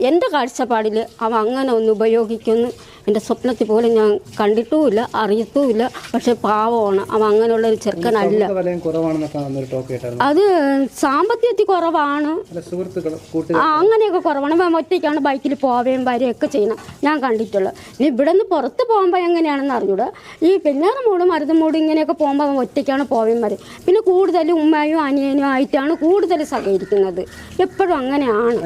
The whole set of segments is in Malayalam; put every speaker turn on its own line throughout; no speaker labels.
എന്റെ കാഴ്ചപ്പാടിൽ അവ അങ്ങനെ ഒന്ന് ഉപയോഗിക്കുമെന്ന് എന്റെ സ്വപ്നത്തിൽ പോലും ഞാൻ കണ്ടിട്ടുമില്ല അറിയത്തുമില്ല. പക്ഷെ പാവമാണ്. അവൻ അങ്ങനെയുള്ള ഒരു ചെറുക്കനല്ല അത് സാമ്പത്തികത്തിൽ കുറവാണ്. ആ അങ്ങനെയൊക്കെ കുറവാണ്. അവൻ ഒറ്റയ്ക്കാണ് ബൈക്കിൽ പോവുകയും വരികയൊക്കെ ചെയ്യണം ഞാൻ കണ്ടിട്ടുള്ളത്. ഇനി ഇവിടെ നിന്ന് പുറത്ത് പോകുമ്പോൾ എങ്ങനെയാണെന്ന് അറിഞ്ഞൂട. ഈ പിന്നേറെ മൂട് മരുതമൂട് ഇങ്ങനെയൊക്കെ പോകുമ്പോൾ അവൻ ഒറ്റയ്ക്കാണ് പോവുകയും വരും പിന്നെ കൂടുതലും ഉമ്മയും അനിയനും ആയിട്ടാണ് കൂടുതൽ സഹകരിക്കുന്നത്. എപ്പോഴും അങ്ങനെയാണ്.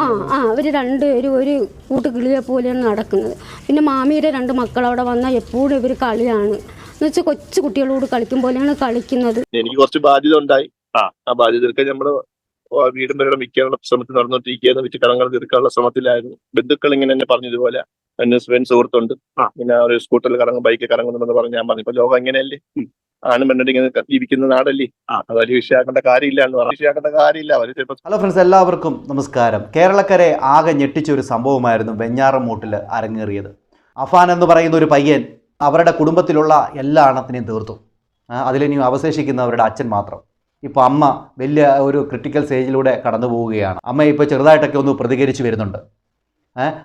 ആ ആ അവർ രണ്ടുപേരും ഒരു കൂട്ടുകിളിയെ പോലെയാണ് നടക്കുന്നത്. പിന്നെ മാമിയുടെ രണ്ട് മക്കൾ അവിടെ വന്നാൽ എപ്പോഴും ഇവർ കളിയാണ്. എന്ന് വെച്ചാൽ കൊച്ചു കുട്ടികളോട് കളിക്കും പോലെയാണ് കളിക്കുന്നത്.
എനിക്ക് കുറച്ച് ബാധ്യത ഉണ്ടായി. ആ. ബാധ്യത തീർക്കാൻ നമ്മൾ വീടും പേരുടെ മിക്കാനുള്ള ശ്രമത്തിൽ നടന്നുകൊണ്ടിരിക്കുകയെന്ന് വെച്ച് കടങ്ങൾ തീർക്കാനുള്ള ശ്രമത്തിലായിരുന്നു. ബന്ധുക്കൾ ഇങ്ങനെ എന്നെ പറഞ്ഞതുപോലെ എന്നെ സുഹൃത്തുണ്ട്. പിന്നെ ഒരു സ്കൂട്ടറിൽ കറങ്ങും ബൈക്കിൽ കറങ്ങുന്നുണ്ടെന്ന് പറഞ്ഞ് ഞാൻ പറഞ്ഞു. ഇപ്പൊ ലോകം എങ്ങനെയല്ലേ? ആണും പെണ്ണും ഇങ്ങനെ ജീവിക്കുന്ന നാടല്ലേ? അത് വലിയ വിഷയമാക്കേണ്ട കാര്യമില്ല എന്ന് പറഞ്ഞു. വിഷയമാക്കേണ്ട കാര്യമില്ല. അവർ ചിലപ്പോൾ
ഹലോ ഫ്രണ്ട്സ് എല്ലാവർക്കും നമസ്കാരം. കേരളക്കരെ ആകെ ഞെട്ടിച്ച ഒരു സംഭവമായിരുന്നു വെഞ്ഞാറമൂട്ടിൽ അരങ്ങേറിയത്. അഫാൻ എന്ന് പറയുന്ന ഒരു പയ്യൻ അവരുടെ കുടുംബത്തിലുള്ള എല്ലാ അണത്തിനെയും തീർത്തു. അതിലിനി അവശേഷിക്കുന്ന അവരുടെ അച്ഛൻ മാത്രം. ഇപ്പോൾ അമ്മ വലിയ ഒരു ക്രിട്ടിക്കൽ സ്റ്റേജിലൂടെ കടന്നു പോവുകയാണ്. അമ്മ ഇപ്പോൾ ചെറുതായിട്ടൊക്കെ ഒന്ന് പ്രതികരിച്ചു വരുന്നുണ്ട്.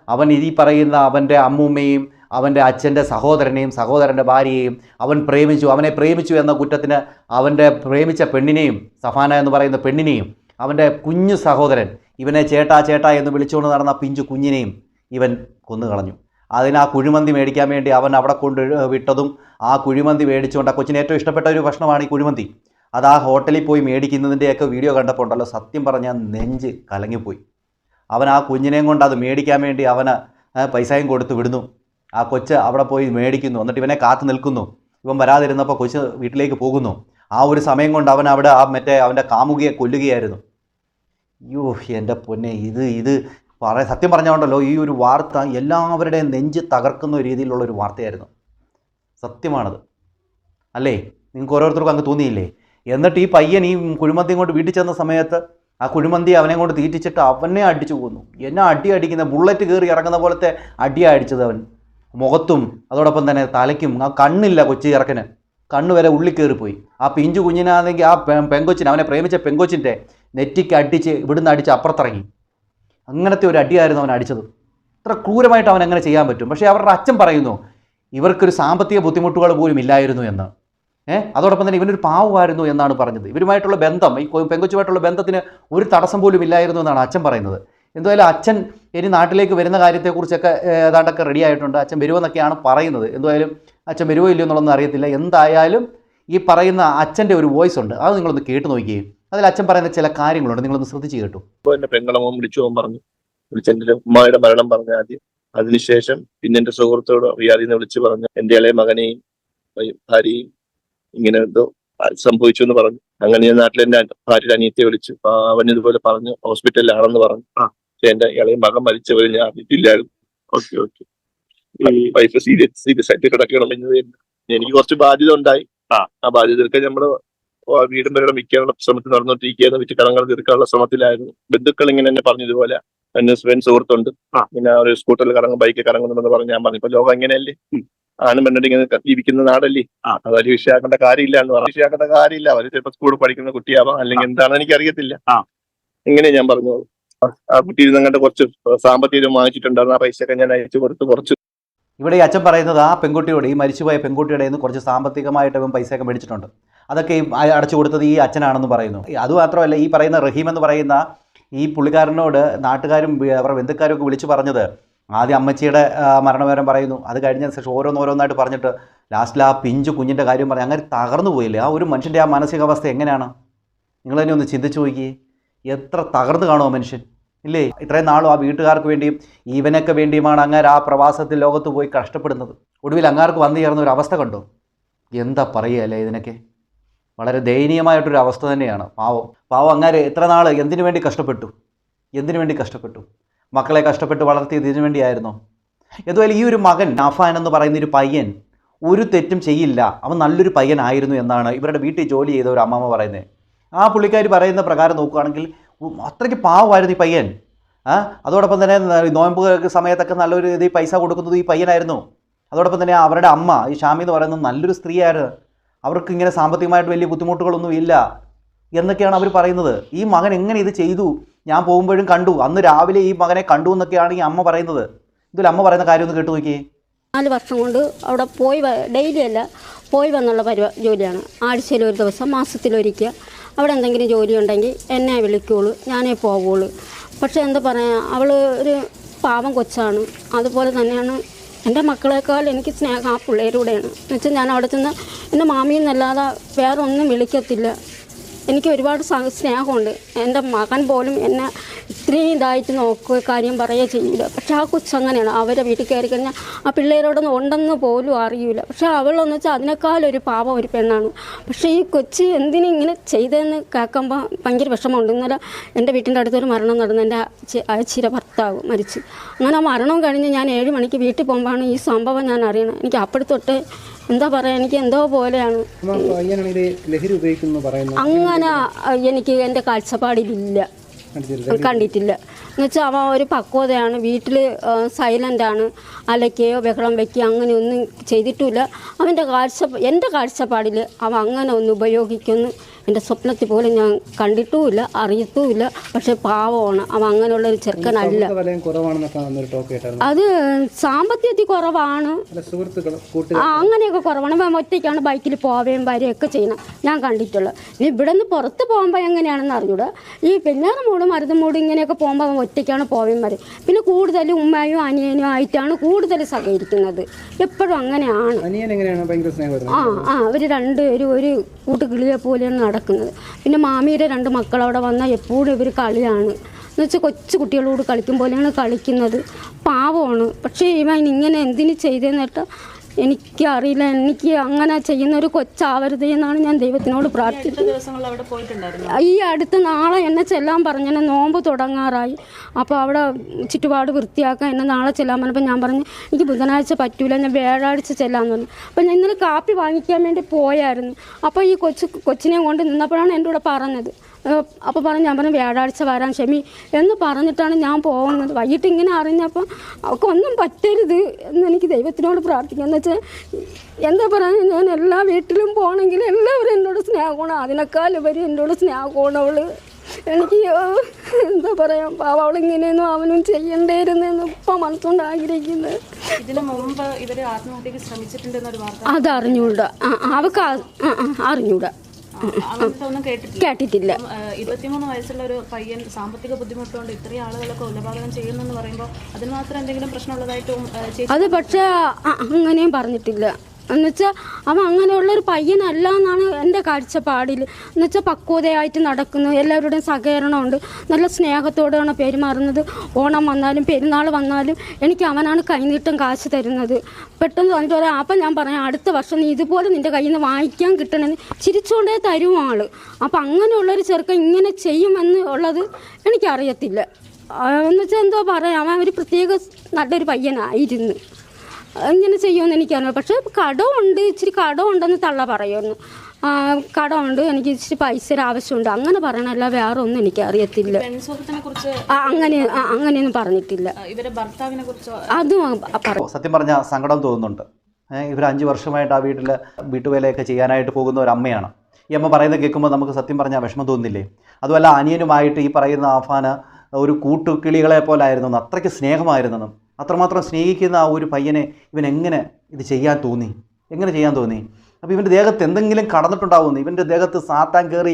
അവൻ ഈ പറയുന്ന അവന്റെ അമ്മൂമ്മയും അവന്റെ അച്ഛന്റെ സഹോദരനെയും സഹോദരന്റെ ഭാര്യയെയും അവൻ പ്രേമിച്ചു അവനെ പ്രേമിച്ചു എന്ന കുറ്റത്തിന് അവന്റെ പ്രേമിച്ച പെണ്ണിനെയും സഫാന എന്ന് പറയുന്ന പെണ്ണിനെയും അവന്റെ കുഞ്ഞു സഹോദരൻ ഇവനെ ചേട്ടാ ചേട്ടാ എന്ന് വിളിച്ചുകൊണ്ട് നടന്ന പിഞ്ചു കുഞ്ഞിനെയും ഇവൻ കൊന്നുകളഞ്ഞു. അതിന് ആ കുഴിമന്തി മേടിക്കാൻ വേണ്ടി അവൻ അവിടെ കൊണ്ട് വിട്ടതും ആ കുഴിമന്തി മേടിച്ചുകൊണ്ട് ആ കൊച്ചിന് ഏറ്റവും ഇഷ്ടപ്പെട്ട ഒരു ഭക്ഷണമാണ് ഈ കുഴിമന്തി. അത് ആ ഹോട്ടലിൽ പോയി മേടിക്കുന്നതിന്റെയൊക്കെ വീഡിയോ കണ്ടപ്പോൾ ഉണ്ടല്ലോ സത്യം പറഞ്ഞാൽ നെഞ്ച് കലങ്ങിപ്പോയി. അവൻ ആ കുഞ്ഞിനെയും കൊണ്ട് അത് മേടിക്കാൻ വേണ്ടി അവന് പൈസയും കൊടുത്ത് വിടുന്നു. ആ കൊച്ച് അവിടെ പോയി മേടിക്കുന്നു. എന്നിട്ട് ഇവനെ കാത്തു നിൽക്കുന്നു. ഇവൻ വരാതിരുന്നപ്പോൾ കൊച്ച് വീട്ടിലേക്ക് പോകുന്നു. ആ ഒരു സമയം കൊണ്ട് അവൻ അവിടെ ആ മറ്റേ അവന്റെ കാമുകിയെ കൊല്ലുകയായിരുന്നു. അയ്യോ എന്റെ പൊന്നെ ഇത് ഇത് പറ സത്യം പറഞ്ഞുകൊണ്ടല്ലോ ഈ ഒരു വാർത്ത എല്ലാവരുടെയും നെഞ്ച് തകർക്കുന്ന രീതിയിലുള്ള ഒരു വാർത്തയായിരുന്നു. സത്യമാണത്. അല്ലേ? നിങ്ങൾക്ക് ഓരോരുത്തർക്കും അങ്ങ് തോന്നിയില്ലേ? എന്നിട്ട് ഈ പയ്യൻ ഈ കുഴിമന്തി കൊണ്ട് വീട്ടിൽ ചെന്ന സമയത്ത് ആ കുഴിമന്തി അവനെ കൊണ്ട് തീറ്റിച്ചിട്ട് അവനെ അടിച്ചു പോകുന്നു എന്നെ അടി അടിക്കുന്ന ബുള്ളറ്റ് കയറി ഇറങ്ങുന്ന പോലത്തെ അടിയാണ് അടിച്ചത് അവൻ. മുഖത്തും അതോടൊപ്പം തന്നെ തലയ്ക്കും ആ കണ്ണില്ല കൊച്ചു ഇറക്കന് കണ്ണ് വരെ ഉള്ളിൽ കയറിപ്പോയി. ആ പിഞ്ചു കുഞ്ഞിനാണെങ്കിൽ ആ പെങ്കൊച്ചിന് അവനെ പ്രേമിച്ച പെങ്കൊച്ചിന്റെ നെറ്റിക്ക് അടിച്ച് ഇവിടുന്ന് അടിച്ച് അപ്പുറത്തിറങ്ങി. അങ്ങനത്തെ ഒരു അടിയായിരുന്നു അവൻ അടിച്ചത്. ഇത്ര ക്രൂരമായിട്ട് അവൻ അങ്ങനെ ചെയ്യാൻ പറ്റും. പക്ഷേ അവരുടെ അച്ഛൻ പറയുന്നു ഇവർക്കൊരു സാമ്പത്തിക ബുദ്ധിമുട്ടുകൾ പോലും ഇല്ലായിരുന്നു എന്ന്. ഏഹ് അതോടൊപ്പം തന്നെ ഇവനൊരു പാവമായിരുന്നു എന്നാണ് പറഞ്ഞത്. ഇവരുമായിട്ടുള്ള ബന്ധം ഈ പെങ്കൊച്ചുമായിട്ടുള്ള ബന്ധത്തിന് ഒരു തടസ്സം പോലും ഇല്ലായിരുന്നു എന്നാണ് അച്ഛൻ പറയുന്നത്. എന്തായാലും അച്ഛൻ ഇനി നാട്ടിലേക്ക് വരുന്ന കാര്യത്തെക്കുറിച്ചൊക്കെ ഏതാണ്ടൊക്കെ റെഡി ആയിട്ടുണ്ട്. അച്ഛൻ വരുമെന്നൊക്കെയാണ് പറയുന്നത്. എന്തായാലും അച്ഛൻ വരുമോ ഇല്ലയോ എന്നുള്ളതൊന്നും അറിയത്തില്ല. എന്തായാലും ഈ പറയുന്ന അച്ഛന്റെ ഒരു വോയിസ് ഉണ്ട്. അത് നിങ്ങളൊന്ന് കേട്ട് നോക്കിയേ. അതിൽ അച്ഛൻ പറയുന്ന ചില കാര്യങ്ങളുണ്ട്. നിങ്ങളൊന്ന് ശ്രദ്ധിച്ച് കേട്ടു.
എന്റെ പെങ്ങളമ്മ വിളിച്ചു. പോകാൻ പറഞ്ഞു വിളിച്ചെന്റെ ഉമ്മയുടെ മരണം പറഞ്ഞു ആദ്യം. അതിനുശേഷം പിന്നെ എന്റെ സുഹൃത്തോട് റിയാദിന്ന് വിളിച്ച് പറഞ്ഞു എന്റെ ഇളയ മകനെയും ഭാര്യയും ഇങ്ങനെ എന്തോ സംഭവിച്ചു എന്ന് പറഞ്ഞു. അങ്ങനെ ഞാൻ നാട്ടിൽ എന്റെ ഭാര്യ അനിയത്തെ വിളിച്ചു. അവൻ ഇതുപോലെ പറഞ്ഞു ഹോസ്പിറ്റലിലാണെന്ന് പറഞ്ഞു. പക്ഷെ എന്റെ ഇളയ മകൻ മരിച്ചവർ ഞാൻ അറിഞ്ഞിട്ടില്ലായിരുന്നു. Okay okay. Wife serious serious ആയിട്ട് കിടക്കണം എനിക്ക് കുറച്ച് ബാധ്യത ഉണ്ടായി. ആ. ബാധ്യത തീർക്കാൻ നമ്മൾ വീടും പേരുടെ മിക്കാനുള്ള ശ്രമത്തിൽ നടന്നുകൊണ്ടിരിക്കുകയെന്ന് വിറ്റ് കടങ്ങൾ തീർക്കാനുള്ള ശ്രമത്തിലായിരുന്നു. ബന്ധുക്കൾ ഇങ്ങനെ എന്നെ പറഞ്ഞതുപോലെ എന്നെ സ്വയം സുഹൃത്തുണ്ട്. പിന്നെ ഒരു സ്കൂട്ടറിൽ കറങ്ങും ബൈക്കിൽ കറങ്ങുന്നുണ്ടെന്ന് പറഞ്ഞ് ഞാൻ പറഞ്ഞു ഇപ്പൊ ലോകം എങ്ങനെയല്ലേ ആണും പെണ്ണും ഇങ്ങനെ ജീവിക്കുന്ന നാടല്ലേ? അത് വലിയ വിഷയമാക്കേണ്ട കാര്യമില്ല എന്ന് പറഞ്ഞു. വിഷയമാക്കേണ്ട കാര്യമില്ല. അവർ ചിലപ്പോൾ സ്കൂളിൽ പഠിക്കുന്ന കുട്ടിയാവാം. അല്ലെങ്കിൽ എന്താണെന്ന് എനിക്ക് അറിയത്തില്ല ഇങ്ങനെ ഞാൻ പറഞ്ഞു ആ കുട്ടി ഇരുന്നങ്ങട്ട് കുറച്ച് സാമ്പത്തികം വാങ്ങിച്ചിട്ടുണ്ടായിരുന്നു. ആ പൈസ ഒക്കെ ഞാൻ അയച്ചു കൊടുത്ത് കുറച്ച്
ഇവിടെ ഈ അച്ഛൻ പറയുന്നത് ആ പെൺകുട്ടിയോട് ഈ മരിച്ചുപോയ പെൺകുട്ടിയുടെ നിന്ന് കുറച്ച് സാമ്പത്തികമായിട്ട് ഇവൻ പൈസയൊക്കെ മേടിച്ചിട്ടുണ്ട്. അതൊക്കെ ഈ അടച്ചു കൊടുത്തത് ഈ അച്ഛനാണെന്ന് പറയുന്നു. അതുമാത്രമല്ല ഈ പറയുന്ന റഹീം എന്ന് പറയുന്ന ഈ പുള്ളിക്കാരനോട് നാട്ടുകാരും അവരുടെ ബന്ധുക്കാരും ഒക്കെ വിളിച്ചു പറഞ്ഞത് ആദ്യം അമ്മച്ചിയുടെ മരണവരം പറയുന്നു. അത് കഴിഞ്ഞ ശേഷം ഓരോന്നോരോന്നായിട്ട് പറഞ്ഞിട്ട് ലാസ്റ്റിൽ ആ പിഞ്ചു കുഞ്ഞിന്റെ കാര്യം പറഞ്ഞ് അങ്ങനെ തകർന്നു പോയില്ലേ? ആ ഒരു മനുഷ്യന്റെ ആ മാനസികാവസ്ഥ എങ്ങനെയാണ്? നിങ്ങൾ തന്നെ ഒന്ന് ചിന്തിച്ചു നോക്കിയേ. എത്ര തകർന്നു കാണുമോ മനുഷ്യൻ ഇല്ലേ? ഇത്രയും നാളും ആ വീട്ടുകാർക്ക് വേണ്ടിയും ഈവനൊക്കെ വേണ്ടിയുമാണ് അങ്ങനെ ആ പ്രവാസത്തിൽ ലോകത്ത് പോയി കഷ്ടപ്പെടുന്നത്. ഒടുവിൽ അങ്ങാർക്ക് വന്നു ചേർന്ന ഒരു അവസ്ഥ കണ്ടോ? എന്താ പറയുക അല്ലേ ഇതിനൊക്കെ? വളരെ ദയനീയമായിട്ടൊരു അവസ്ഥ തന്നെയാണ്. പാവം. പാവം അങ്ങാര് എത്ര നാൾ എന്തിനു വേണ്ടി കഷ്ടപ്പെട്ടു? എന്തിനു വേണ്ടി കഷ്ടപ്പെട്ടു? മക്കളെ കഷ്ടപ്പെട്ട് വളർത്തിയത് ഇതിനു വേണ്ടിയായിരുന്നോ. എന്തുപോലെ ഈ ഒരു മകൻ നഫാൻ എന്ന് പറയുന്ന ഒരു പയ്യൻ ഒരു തെറ്റും ചെയ്യില്ല. അവൻ നല്ലൊരു പയ്യനായിരുന്നു എന്നാണ് ഇവരുടെ വീട്ടിൽ ജോലി ചെയ്ത ഒരു അമ്മമ്മ പറയുന്നത്. ആ പുള്ളിക്കാർ പറയുന്ന പ്രകാരം നോക്കുകയാണെങ്കിൽ അത്രയ്ക്ക് പാവമായിരുന്നു ഈ പയ്യൻ. അതോടൊപ്പം തന്നെ നോയമ്പ് സമയത്തൊക്കെ നല്ലൊരു ഇത് പൈസ കൊടുക്കുന്നത് ഈ പയ്യനായിരുന്നു. അതോടൊപ്പം തന്നെ അവരുടെ അമ്മ ഈ ഷാമി എന്ന് പറയുന്നത് നല്ലൊരു സ്ത്രീയായിരുന്നു. അവർക്ക് ഇങ്ങനെ സാമ്പത്തികമായിട്ട് വലിയ ബുദ്ധിമുട്ടുകളൊന്നും ഇല്ല എന്നൊക്കെയാണ് അവർ പറയുന്നത്. ഈ മകൻ എങ്ങനെ ഇത് ചെയ്തു? ഞാൻ പോകുമ്പോഴും കണ്ടു. അന്ന് രാവിലെ ഈ മകനെ കണ്ടു എന്നൊക്കെയാണ് ഈ അമ്മ പറയുന്നത്. ഇതിൽ അമ്മ പറയുന്ന കാര്യം ഒന്ന് കേട്ടു നോക്കി
നാല് വർഷം കൊണ്ട് അവിടെ പോയി ഡെയിലി അല്ല പോയി വന്നുള്ള പരിപാ ജോലിയാണ്. ആഴ്ചയിൽ ഒരു ദിവസം മാസത്തിലൊരിക്കുക അവിടെ എന്തെങ്കിലും ജോലി ഉണ്ടെങ്കിൽ എന്നെ വിളിക്കുള്ളൂ ഞാനേ പോകുള്ളൂ പക്ഷേ എന്താ പറയുക അവൾ ഒരു പാവം കൊച്ചാണ്. അതുപോലെ തന്നെയാണ് എന്റെ മക്കളെക്കാൾ എനിക്ക് സ്നേഹം ആ പിള്ളേരൂടെയാണ്. എന്നുവെച്ചാൽ ഞാൻ അവിടെ ചെന്ന് എന്റെ മാമിയെന്നല്ലാതെ വേറെ ഒന്നും വിളിക്കത്തില്ല. എനിക്ക് ഒരുപാട് സ്നേഹമുണ്ട്. എന്റെ മകൻ പോലും എന്നെ ഇത്രയും ഇതായിട്ട് നോക്കുക കാര്യം പറയുക ചെയ്യില്ല പക്ഷെ ആ കൊച്ചു അങ്ങനെയാണ്. അവരെ വീട്ടിൽ കയറി കഴിഞ്ഞാൽ ആ പിള്ളേരോടൊന്നും ഉണ്ടെന്ന് പോലും അറിയില്ല പക്ഷെ അവളെന്ന് വെച്ചാൽ അതിനേക്കാളൊരു പാപം ഒരു പെണ്ണാണ്. പക്ഷേ ഈ കൊച്ച് എന്തിനും ഇങ്ങനെ ചെയ്തതെന്ന് കേൾക്കുമ്പോൾ ഭയങ്കര വിഷമമുണ്ട്. ഇന്നലെ എന്റെ വീട്ടിന്റെ അടുത്തൊരു മരണം നടന്നു എന്റെ അയച്ചിയുടെ ഭർത്താവ് മരിച്ചു. അങ്ങനെ ആ മരണം കഴിഞ്ഞ് ഞാൻ ഏഴ് മണിക്ക് വീട്ടിൽ പോകുമ്പോഴാണ് ഈ സംഭവം ഞാൻ അറിയണം എനിക്ക് അപ്പോഴത്തൊട്ട് എന്താ പറയുക എനിക്ക് എന്തോ പോലെയാണ്. അങ്ങനെ എനിക്ക് എന്റെ കാഴ്ചപ്പാടിലില്ല.
കണ്ടിട്ടില്ല.
എന്നുവെച്ചാൽ അവ ഒരു പക്വതയാണ് വീട്ടിൽ സൈലന്റ് ആണ് അലക്കുകയോ ബഹളം വയ്ക്കുകയോ അങ്ങനെയൊന്നും ചെയ്തിട്ടില്ല അവന്റെ കാഴ്ച എന്റെ കാഴ്ചപ്പാടിൽ അവ അങ്ങനെ ഒന്ന് ഉപയോഗിക്കുന്നു. എന്റെ സ്വപ്നത്തിൽ പോലും ഞാൻ കണ്ടിട്ടുമില്ല അറിയത്തുമില്ല. പക്ഷെ പാവമാണ്. അവൻ അങ്ങനെയുള്ള ഒരു ചെറുക്കനല്ല. അത് സാമ്പത്തികത്തിൽ കുറവാണ്. ആ അങ്ങനെയൊക്കെ കുറവാണ്. അവൻ ഒറ്റയ്ക്കാണ് ബൈക്കിൽ പോവുകയും വരികയൊക്കെ ചെയ്യണം. ഞാൻ കണ്ടിട്ടുള്ളത്. ഇനി ഇവിടെ നിന്ന് പുറത്ത് പോകുമ്പോൾ എങ്ങനെയാണെന്ന് അറിഞ്ഞൂടാ. ഈ പിന്നേറെ മൂട് മരുന്ന് മൂട് ഇങ്ങനെയൊക്കെ പോകുമ്പോൾ അവൻ ഒറ്റയ്ക്കാണ് പോവുകയും വരും. പിന്നെ കൂടുതൽ ഉമ്മയും അനിയനും ആയിട്ടാണ് കൂടുതൽ സഹകരിക്കുന്നത്. എപ്പോഴും അങ്ങനെയാണ്. ആ ആ അവർ രണ്ടുപേരും ഒരു കൂട്ടുകിളിയെ പോലെയാണ് നടക്കുന്നത്. പിന്നെ മാമിയുടെ രണ്ട് മക്കൾ അവിടെ വന്നാൽ എപ്പോഴും ഇവർ കളിയാണ്. എന്ന് വെച്ചാൽ കൊച്ചു കുട്ടികളോട് കളിക്കും പോലെയാണ് കളിക്കുന്നത്? പാവമാണ്. പക്ഷേ ഇവൻ ഇങ്ങനെ എന്തിനു ചെയ്തതെന്നിട്ട് എനിക്കറിയില്ല എനിക്ക് അങ്ങനെ ചെയ്യുന്ന ഒരു കൊച്ചാവരുത് എന്നാണ് ഞാൻ ദൈവത്തിനോട്
പ്രാർത്ഥിച്ചത്.
ഈ അടുത്ത് നാളെ എന്നെ ചെല്ലാൻ പറഞ്ഞു എന്നെ നോമ്പ് തുടങ്ങാറായി. അപ്പോൾ അവിടെ ചുറ്റുപാട് വൃത്തിയാക്കാൻ എന്നെ നാളെ ചെല്ലാൻ പറഞ്ഞപ്പോൾ ഞാൻ പറഞ്ഞു എനിക്ക് ബുധനാഴ്ച പറ്റൂല ഞാൻ വ്യാഴാഴ്ച ചെല്ലാന്ന് പറഞ്ഞു. അപ്പോൾ ഞാൻ ഇന്നലെ കാപ്പി വാങ്ങിക്കാൻ വേണ്ടി പോയായിരുന്നു. അപ്പോൾ ഈ കൊച്ചു കൊച്ചിനെ കൊണ്ട് നിന്നപ്പോഴാണ് എന്റെ കൂടെ പറഞ്ഞത്. അപ്പോൾ പറഞ്ഞു ഞാൻ പറഞ്ഞു വ്യാഴാഴ്ച വരാൻ ക്ഷമി എന്ന് പറഞ്ഞിട്ടാണ് ഞാൻ പോകുന്നത്. വൈകിട്ട് ഇങ്ങനെ അറിഞ്ഞപ്പോൾ അവൾക്ക് ഒന്നും പറ്റരുത് എന്ന് എനിക്ക് ദൈവത്തിനോട് പ്രാർത്ഥിക്കാം. എന്ന് വെച്ചാൽ എന്താ പറയുക ഞാൻ എല്ലാ വീട്ടിലും പോകണമെങ്കിൽ എല്ലാവരും എന്നോട് സ്നേഹമാണ്. അതിനേക്കാൾ ഉപരി എന്നോട് സ്നേഹമാണ് അവൾ. എനിക്ക് എന്താ പറയാ പാവ അവളിങ്ങനെയൊന്നും അവനും ചെയ്യണ്ടേരുന്നെന്ന് ഇപ്പൊ മനസ്സുകൊണ്ട് ആഗ്രഹിക്കുന്നത്
ഇതിനു മുമ്പ് ഇവർ ആത്മഹത്യക്ക് ശ്രമിച്ചിട്ടുണ്ടെന്നൊരു വാർത്ത
അതറിഞ്ഞൂടാ. അവക്ക് അറിഞ്ഞൂടാ.
അങ്ങനത്തെ ഒന്നും കേട്ടിട്ടില്ല.
കേട്ടിട്ടില്ല.
ഇരുപത്തിമൂന്ന് വയസ്സുള്ള ഒരു പയ്യൻ സാമ്പത്തിക ബുദ്ധിമുട്ടുകൊണ്ട് ഇത്രയും ആളുകളെ കൊലപാതകം ചെയ്യുന്നെന്ന് പറയുമ്പോൾ അതിന് മാത്രം എന്തെങ്കിലും പ്രശ്നമുള്ളതായിട്ടും
അത് പക്ഷേ അങ്ങനെയും പറഞ്ഞിട്ടില്ല. എന്നുവെച്ചാൽ അവൻ അങ്ങനെയുള്ളൊരു പയ്യനല്ല എന്നാണ് എന്റെ കാഴ്ചപ്പാടിൽ എന്നുവെച്ചാൽ പക്വതയായിട്ട് നടക്കുന്നു എല്ലാവരുടെയും സഹകരണമുണ്ട് നല്ല സ്നേഹത്തോടെയാണ് പെരുമാറുന്നത്. ഓണം വന്നാലും പെരുന്നാൾ വന്നാലും എനിക്ക് അവനാണ് കൈനീട്ടം കാശ് തരുന്നത്. പെട്ടെന്ന് വന്നിട്ട് പറയാം അപ്പം ഞാൻ പറയാം അടുത്ത വർഷം നീ ഇതുപോലെ നിന്റെ കയ്യിൽ നിന്ന് വാങ്ങിക്കാൻ കിട്ടണമെന്ന് ചിരിച്ചുകൊണ്ടേ തരും ആൾ അപ്പം അങ്ങനെയുള്ളൊരു ചെറുക്കൻ ഇങ്ങനെ ചെയ്യുമെന്ന് ഉള്ളത് എനിക്കറിയത്തില്ല. എന്നുവെച്ചാൽ എന്തോ പറയാം അവൻ ഒരു പ്രത്യേക നല്ലൊരു പയ്യനായിരുന്നു. ഇങ്ങനെ ചെയ്യുമെന്ന് എനിക്കറിയാം പക്ഷേ കടമുണ്ട് ഇച്ചിരി കടമുണ്ടെന്ന് തള്ള പറയുന്നു. ആ, കടമുണ്ട് എനിക്ക് ഇച്ചിരി പൈസ ആവശ്യമുണ്ട്. അങ്ങനെ പറയണല്ല വേറെ ഒന്നും എനിക്ക് അറിയത്തില്ല. അങ്ങനെ അങ്ങനെയൊന്നും പറഞ്ഞിട്ടില്ല.
ഇവരെ ഭർത്താവിനെ കുറിച്ചോ?
അതും പറ
സത്യം പറഞ്ഞ സങ്കടം തോന്നുന്നുണ്ട്. ഇവർ അഞ്ച് വർഷമായിട്ട് ആ വീട്ടിൽ വീട്ടുവേലയൊക്കെ ചെയ്യാനായിട്ട് പോകുന്ന ഒരു അമ്മയാണ് ഈ അമ്മ പറയുന്നത് കേൾക്കുമ്പോൾ നമുക്ക് സത്യം പറഞ്ഞാൽ വിഷമം തോന്നില്ലേ? അതുമല്ല അനിയനുമായിട്ട് ഈ പറയുന്ന ആഫാന് ഒരു കൂട്ടുകിളികളെ പോലായിരുന്നു. അത്രയ്ക്ക് സ്നേഹമായിരുന്നെന്നും. അത്രമാത്രം സ്നേഹിക്കുന്ന ആ ഒരു പയ്യനെ ഇവൻ എങ്ങനെ ഇത് ചെയ്യാൻ തോന്നി? എങ്ങനെ ചെയ്യാൻ തോന്നി? അപ്പോൾ ഇവന്റെ ദേഹത്ത് എന്തെങ്കിലും കടന്നിട്ടുണ്ടാവുന്നു ഇവന്റെ ദേഹത്ത് സാത്താൻ കയറി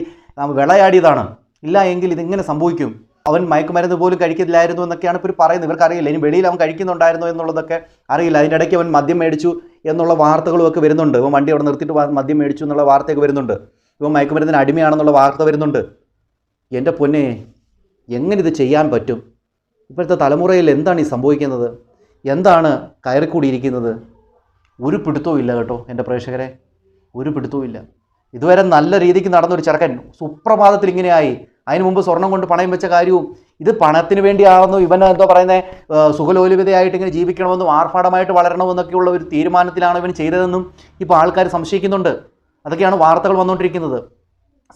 വിളയാടിയതാണ്. ഇല്ല എങ്കിൽ ഇതിങ്ങനെ സംഭവിക്കും? അവൻ മയക്കുമരുന്ന് പോലും കഴിക്കില്ലായിരുന്നു എന്നൊക്കെയാണ് ഇപ്പോൾ പറയുന്നത്. ഇവർക്കറിയില്ല. ഇനി വെളിയിൽ അവൻ കഴിക്കുന്നുണ്ടായിരുന്നു എന്നുള്ളതൊക്കെ അറിയില്ല. അതിന്റെ ഇടയ്ക്ക് അവൻ മദ്യം മേടിച്ചു എന്നുള്ള വാർത്തകളും ഒക്കെ വരുന്നുണ്ട്. ഇവൻ വണ്ടി അവിടെ നിർത്തിയിട്ട് മദ്യം മേടിച്ചു എന്നുള്ള വാർത്തയൊക്കെ വരുന്നുണ്ട്. ഇവൻ മയക്കുമരുന്നിന് അടിമയാണെന്നുള്ള വാർത്ത വരുന്നുണ്ട്. എന്റെ പൊന്നെ എങ്ങനെ ഇത് ചെയ്യാൻ പറ്റും? ഇപ്പോഴത്തെ തലമുറയിൽ എന്താണ് ഈ സംഭവിക്കുന്നത്? എന്താണ് കയറിക്കൂടിയിരിക്കുന്നത്? ഒരു പിടുത്തവും ഇല്ല കേട്ടോ എന്റെ പ്രേക്ഷകരെ. ഒരു പിടുത്തവും ഇല്ല. ഇതുവരെ നല്ല രീതിക്ക് നടന്നൊരു ചെറുക്കൻ സുപ്രഭാതത്തിൽ ഇങ്ങനെയായി. അതിന് മുമ്പ് സ്വർണം കൊണ്ട് പണയം വെച്ച കാര്യവും ഇത് പണത്തിന് വേണ്ടിയാണെന്നും ഇവൻ എന്തോ പറയുന്നത് സുഖലോലുപതയായിട്ട് ഇങ്ങനെ ജീവിക്കണമെന്നും ആർഭാടമായിട്ട് വളരണമെന്നൊക്കെയുള്ള ഒരു തീരുമാനത്തിലാണ് ഇവൻ ചെയ്തതെന്നും ഇപ്പോൾ ആൾക്കാർ സംശയിക്കുന്നുണ്ട്. അതൊക്കെയാണ് വാർത്തകൾ വന്നുകൊണ്ടിരിക്കുന്നത്.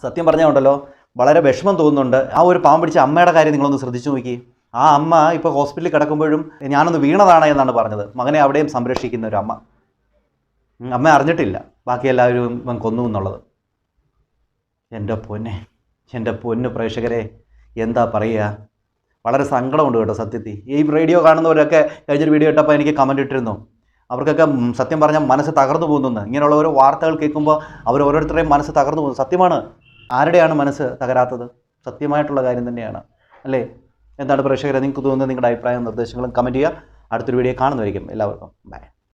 സത്യം പറഞ്ഞുണ്ടല്ലോ വളരെ വിഷമം തോന്നുന്നുണ്ട്. ആ ഒരു പാവം പിടിച്ച അമ്മയുടെ കാര്യം നിങ്ങളൊന്ന് ശ്രദ്ധിച്ചു നോക്കി ആ അമ്മ ഇപ്പോൾ ഹോസ്പിറ്റലിൽ കിടക്കുമ്പോഴും ഞാനൊന്ന് വീണതാണ് എന്നാണ് പറഞ്ഞത്. മകനെ അവിടെയും സംരക്ഷിക്കുന്ന ഒരു അമ്മ. അമ്മ അറിഞ്ഞിട്ടില്ല. ബാക്കി എല്ലാവരും ഇവൻ കൊന്നു എന്നുള്ളത്. എന്റെ പൊന്നെ എന്റെ പൊന്ന് പ്രേക്ഷകരെ എന്താ പറയുക? വളരെ സങ്കടമുണ്ട് കേട്ടോ സത്യത്തിൽ. ഈ റേഡിയോ കാണുന്നവരൊക്കെ കഴിഞ്ഞൊരു വീഡിയോ ഇട്ടപ്പോൾ എനിക്ക് കമന്റ് ഇട്ടിരുന്നു. അവർക്കൊക്കെ സത്യം പറഞ്ഞാൽ മനസ്സ് തകർന്നു പോകുന്നു ഇങ്ങനെയുള്ള ഓരോ വാർത്തകൾ കേൾക്കുമ്പോൾ അവർ ഓരോരുത്തരുടെയും മനസ്സ് തകർന്നു പോകുന്നു. സത്യമാണ്. ആരുടെയാണ് മനസ്സ് തകരാത്തത്? സത്യമായിട്ടുള്ള കാര്യം തന്നെയാണ്. അല്ലേ? എന്താണ് പ്രേക്ഷകരെ നിങ്ങൾക്ക് തോന്നുന്നത് നിങ്ങളുടെ അഭിപ്രായവും നിർദ്ദേശങ്ങളും കമന്റ് ചെയ്യുക. അടുത്തൊരു വീഡിയോ കാണുന്നതായിരിക്കും എല്ലാവർക്കും ബൈ